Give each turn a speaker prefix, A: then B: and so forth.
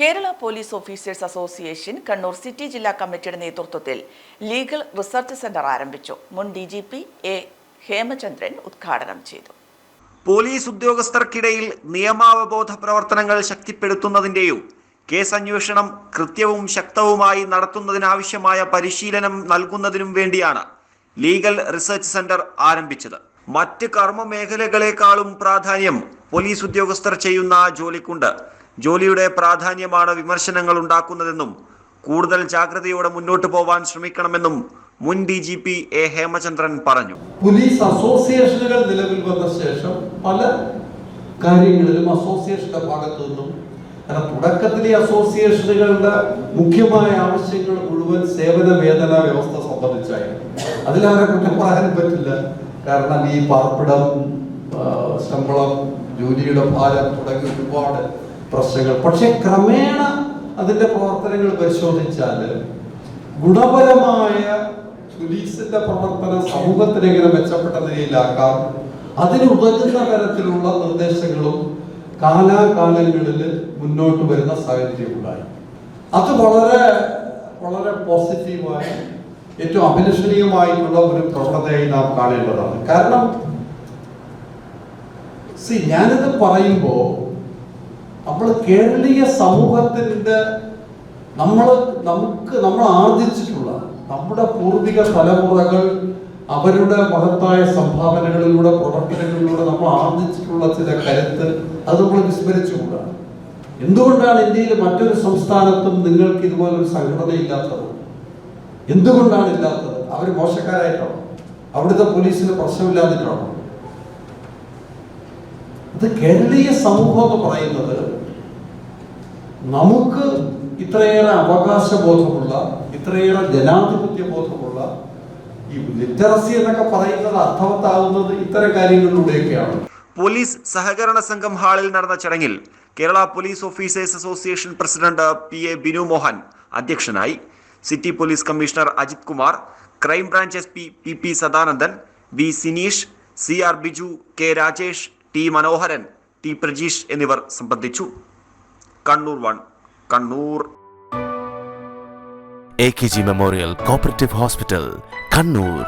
A: Kerala police officers association Kannur city ജില്ലാ കമ്മിറ്റിയുടെ നേതൃത്വത്തിൽ ലീഗൽ റിസർച്ച് സെന്റർ ആരംഭിച്ചു. മുൻ D G P A Hemachandran ഉദ്ഘാടനം ചെയ്തു.
B: പോലീസ് ഉദ്യോഗസ്ഥർക്കിടയിൽ നിയമാവബോധ പ്രവർത്തനങ്ങൾ ശക്തിപ്പെടുത്തുന്നതിന്റെയും കേസ് അന്വേഷണം കൃത്യവും ശക്തവുമായി നടത്തുന്നതിനാവശ്യമായ പരിശീലനം നൽകുന്നതിനും വേണ്ടിയാണ് ലീഗൽ റിസർച്ച് സെന്റർ ആരംഭിച്ചത്. മറ്റ് കർമ്മ മേഖലകളെക്കാളും പ്രാധാന്യം പോലീസ് ഉദ്യോഗസ്ഥർ ചെയ്യുന്ന ജോലിക്കുണ്ട്. ജോലിയുടെ പ്രാധാന്യമാണ് വിമർശനങ്ങൾ ഉണ്ടാക്കുന്നതെന്നും കൂടുതൽ ജാഗ്രതയോടെ മുന്നോട്ട് പോവാൻ ശ്രമിക്കണമെന്നും മുൻ D G P A Hemachandran പറഞ്ഞു.
C: പോലീസ് അസോസിയേഷനുകൾ നിലവിൽ വന്ന ശേഷം പല കാര്യങ്ങളിലും അസോസിയേഷന്റെ ഭാഗത്തു നിന്നും തുടക്കത്തിലെ അസോസിയേഷനുകളുടെ മുഖ്യമായ ആവശ്യങ്ങൾ മുഴുവൻ സേവന വേതന വ്യവസ്ഥ സംബന്ധിച്ചായിരുന്നു. അതിലാരെ കുറ്റം പറയാൻ പറ്റില്ല. കാരണം ഈ പാർപ്പിടം ശമ്പളം ജോലിയുടെ ഭാരം തുടങ്ങി ഒരുപാട് പ്രശ്നങ്ങൾ. പക്ഷെ ക്രമേണ അതിന്റെ പ്രവർത്തനങ്ങൾ പരിശോധിച്ചാൽ ഗുണപരമായ പോലീസിന്റെ പ്രവർത്തനം സമൂഹത്തിനെങ്ങനെ മെച്ചപ്പെട്ട നിലയിലാക്കാം. അതിന് ഉതകുന്ന തരത്തിലുള്ള നിർദ്ദേശങ്ങളും കാലാകാലങ്ങളിൽ മുന്നോട്ട് വരുന്ന സാഹചര്യം ഉണ്ടായി. അത് വളരെ വളരെ പോസിറ്റീവായ ഏറ്റവും അഭിലഷണീയമായിട്ടുള്ള ഒരു പ്രവണതയായി നാം കാണേണ്ടതാണ്. കാരണം സി ഞാനിത് പറയുമ്പോൾ നമ്മൾ കേരളീയ സമൂഹത്തിന്റെ നമ്മൾ നമുക്ക് നമ്മൾ ആർജിച്ചിട്ടുള്ള നമ്മുടെ പൂർവിക തലമുറകൾ അവരുടെ മഹത്തായ സംഭാവനകളിലൂടെ പ്രവർത്തനങ്ങളിലൂടെ നമ്മൾ ആർജിച്ചിട്ടുള്ള ചില കരുത്ത് അത് നമ്മൾ വിസ്മരിച്ചുകൂടാ എന്തുകൊണ്ടാണ് ഇന്ത്യയിൽ മറ്റൊരു സംസ്ഥാനത്തും നിങ്ങൾക്ക് ഇതുപോലൊരു സംഘടന ഇല്ലാത്തത് എന്തുകൊണ്ടാണ് ഇല്ലാത്തത്? അവർ മോശക്കാരായിട്ടാണോ? അവിടുത്തെ പോലീസിന് പ്രശ്നമില്ലാതിട്ടാണോ? ഇത് കേരളീയ സമൂഹം എന്ന് പറയുന്നത് നമുക്ക് ഇത്രയേറെ അവകാശബോധമുള്ള ഇത്രയേറെ ജനാധിപത്യ ബോധമുള്ള ഈ ലിറ്ററസി എന്നൊക്കെ പറയുന്നത് അർത്ഥവത്താകുന്നത് ഇത്തരം കാര്യങ്ങളിലൂടെയൊക്കെയാണ്.
B: പോലീസ് സഹകരണ സംഘം ഹാളിൽ നടന്ന ചടങ്ങിൽ Kerala police officers association president P A Binu Mohan അധ്യക്ഷനായി city police commissioner Ajith Kumar crime branch S P P P Sadanandan V Sineesh C R Biju K Rajesh T Manoharan T Prajeesh എന്നിവർ സംബന്ധിച്ചു. Kannur one Kannur.
D: A K G memorial cooperative hospital Kannur